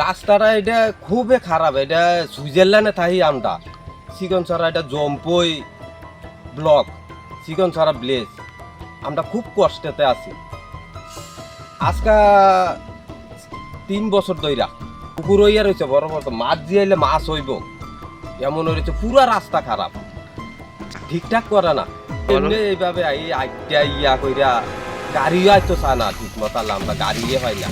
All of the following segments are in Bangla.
রাস্তাটা এটা খুবই খারাপ। এটা সুইজারল্যান্ডে থাকি আমরা। চিকন ছাড়া এটা জম্পই ব্লক, চিকন ছাড়া ব্লেজ। আমরা খুব কষ্টেতে আছি। আজকা তিন বছর দইরা পুকুর হইয়া রয়েছে বড় বড়। মাছ জিয়াইলে মাছ হইব। এমন হয়েছে পুরা রাস্তা খারাপ। ঠিকঠাক করে না। এমনি এইভাবে এই আইটা ইয়া কইরা গাড়িও আইতো চা না ঠিক মতো আমরা গাড়িয়ে হয় না।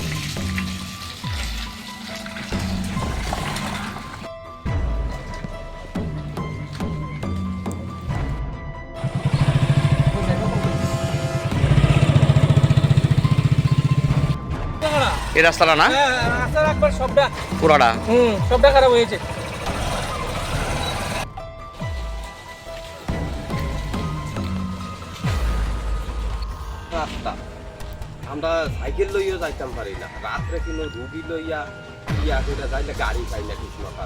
এই রাস্তাটা না? হ্যাঁ একবার সবটা। পুরাটা? হুম সবটা খারাপ হয়েছে। রাস্তা। আমরা সাইকেল লইয়া যাইতাম পারি না। রাত্রে কোনো রুগী লইয়া ইয়া করে যাইলে গাড়ি পাই না কিছু মতো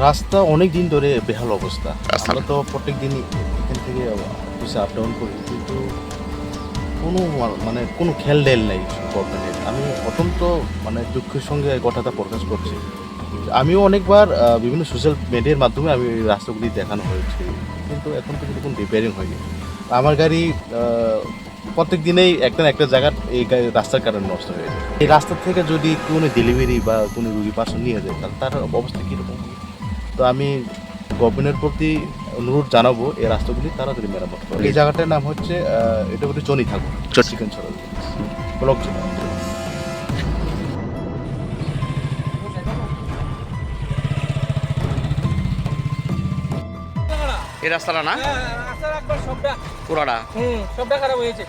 রাস্তা অনেক দিন ধরে বেহাল অবস্থা। আমরা তো প্রত্যেক দিনই এখান থেকে অফিসে আপ ডাউন করি, কিন্তু কোনো মানে কোনো খেল ডেল নেই গভর্নমেন্টের আমি অত্যন্ত মানে দুঃখের সঙ্গে কথাটা প্রকাশ করছি। আমিও অনেকবার বিভিন্ন সোশ্যাল মিডিয়ার মাধ্যমে আমি রাস্তাগুলি দেখানো হয়েছে। কিন্তু এখন পর্যন্ত কোনো রিপেয়ারিং হয়নি। আমার গাড়ি প্রত্যেক দিনেই একটা না একটা জায়গার এই রাস্তার কারণে নষ্ট হয়ে যায়। এই রাস্তা থেকে যদি কোনো ডেলিভারি বা কোনো রুগী পার্সন নিয়ে যায়, তাহলে তার অবস্থা কীরকম? তো আমি গভর্নমেন্টের প্রতি অনুরোধ জানাব এই রাস্তাগুলি তাড়াতাড়ি মেরামত করে। এই জায়গাটার নাম হচ্ছে এটা হচ্ছে চনি ঠাকুর চিকেন সরল। ব্লক এই রাস্তাটা না? হ্যাঁ রাস্তার একবার সবটা। পুরাটা। হুম সবটা খারাপ হয়েছে।